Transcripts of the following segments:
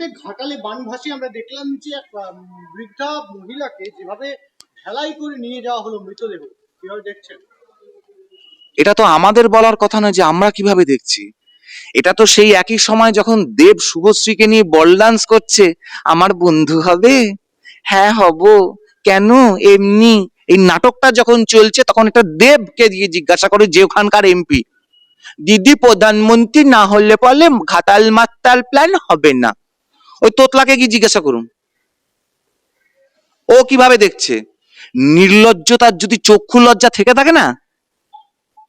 মুহূর্তে ঘাটালে বানভাসী আমরা দেখলাম যে এক বৃদ্ধা মহিলাকে যেভাবে ঢেলাই করে নিয়ে যাওয়া হলো মৃতদেহ, কীভাবে দেখছেন? এটা তো আমাদের বলার কথা না যে আমরা কীভাবে দেখছি। এটা তো সেই একই সময় যখন দেব শুভশ্রীকে নিয়ে বল ডান্স করছে, আমার বন্ধু হবে? হ্যাঁ হব। কেন? এমনি। এই নাটকটা যখন চলছে, তখন একটা দেবকে দিয়ে জিজ্ঞাসা করে যে ওখানকার এমপি, দিদি, প্রধানমন্ত্রী না হলে বলে ঘাটাল মাতাল প্ল্যান হবে না? ওই তোতলাকে কি জিজ্ঞাসা করুন? ও কীভাবে দেখছে? নির্লজ্জতার যদি চক্ষু লজ্জা থেকে থাকে না,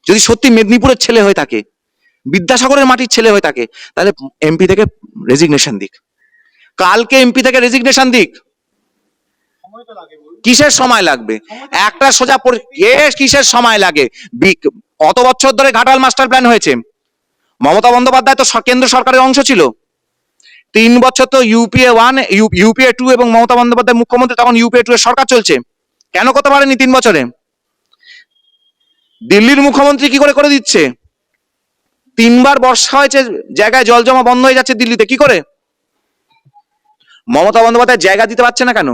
যদি সত্যি মেদিনীপুরের ছেলে হয়ে থাকে, বিদ্যাসাগরের মাটির ছেলে হয়ে থাকে, তাহলে এমপি থেকে রেজিগনেশন দিক। কালকে এমপি থেকে রেজিগনেশন দিক। কিসের সময় লাগবে? একটা সোজা কিসের সময় লাগে? কত বছর ধরে ঘাটাল মাস্টার প্ল্যান হয়েছে? মমতা বন্দ্যোপাধ্যায় তো কেন্দ্র সরকারের অংশ ছিল। তিন বছর তো ইউপিএ ওয়ান ইউপিএ টু এবং মমতা বন্দ্যোপাধ্যায় মুখ্যমন্ত্রী, তখন ইউপিএ টু এর সরকার চলছে। কেন করতে পারেনি তিন বছরে? দিল্লির মুখ্যমন্ত্রী কি করে করে দিচ্ছে? তিনবার বর্ষা হয়েছে, জায়গায় জল জমা বন্ধ হয়ে যাচ্ছে দিল্লিতে, কি করে? মমতা বন্দ্যোপাধ্যায় জায়গা দিতে পারছে না কেন?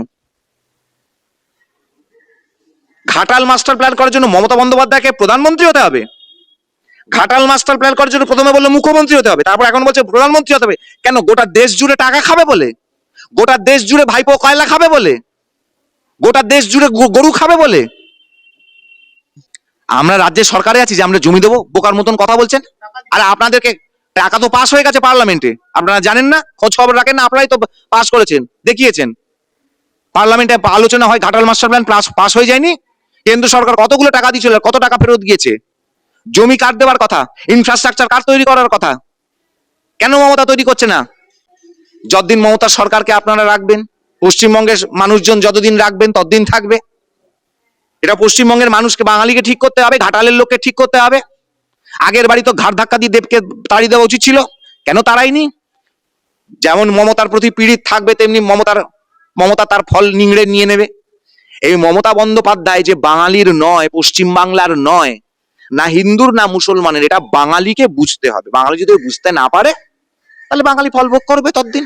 ঘাটাল মাস্টার প্ল্যান করার জন্য মমতা বন্দ্যোপাধ্যায়কে প্রধানমন্ত্রী হতে হবে। ঘাটাল মাস্টার প্ল্যান করার জন্য প্রথমে বলল মুখ্যমন্ত্রী হতে হবে, তারপর এখন বলছে প্রধানমন্ত্রী হতে হবে। কেন? গোটা দেশ জুড়ে টাকা খাবে বলে। গোটা দেশ জুড়ে ভাইপো কয়লা খাবে বলে। গোটা দেশ জুড়ে গরু খাবে বলে। আমরা রাজ্যের সরকারে আছি যে আমরা জমি দেবো, বোকার মতন কথা বলছেন। আর আপনাদেরকে টাকা তো পাস হয়ে গেছে পার্লামেন্টে। আপনারা জানেন না? খোঁজ খবর রাখেন না? আপনারাই তো পাস করেছেন, দেখিয়েছেন। পার্লামেন্টে আলোচনা হয়, ঘাটাল মাস্টার প্ল্যান পাস হয়ে যায়নি। কেন্দ্র সরকার কতগুলো টাকা দিয়েছিল কত টাকা ফেরত গিয়েছে? জমি কার্ড দেওয়ার কথা ইনফ্রাস্ট্রাকচার কার্ড তৈরি করার কথা। কেন মমতা তৈরি করছে না? যতদিন মমতা সরকারকে আপনারা রাখবেন, পশ্চিমবঙ্গের মানুষজন যতদিন রাখবেন, ততদিন থাকবে। এটা পশ্চিমবঙ্গের মানুষকে, বাঙালিকে ঠিক করতে হবে, ঘাটালের লোককে ঠিক করতে হবে। আগের বাড়ি তো ঘাট ধাক্কা দিয়ে দেবকে তাড়িয়ে দেওয়া উচিত ছিল, কেন তাড়াইনি যেমন মমতার প্রতি পীড়িত থাকবে, তেমনি মমতার, মমতা তার ফল নিংড়ে নিয়ে নেবে। এই মমতা বন্দ্যোপাধ্যায় যে বাঙালির নয় পশ্চিম বাংলার নয় না হিন্দুর না মুসলমানের, এটা বাঙালিকে বুঝতে হবে। বাঙালি যদি বুঝতে না পারে, তাহলে বাঙালি ফল ভোগ করবে ততদিন।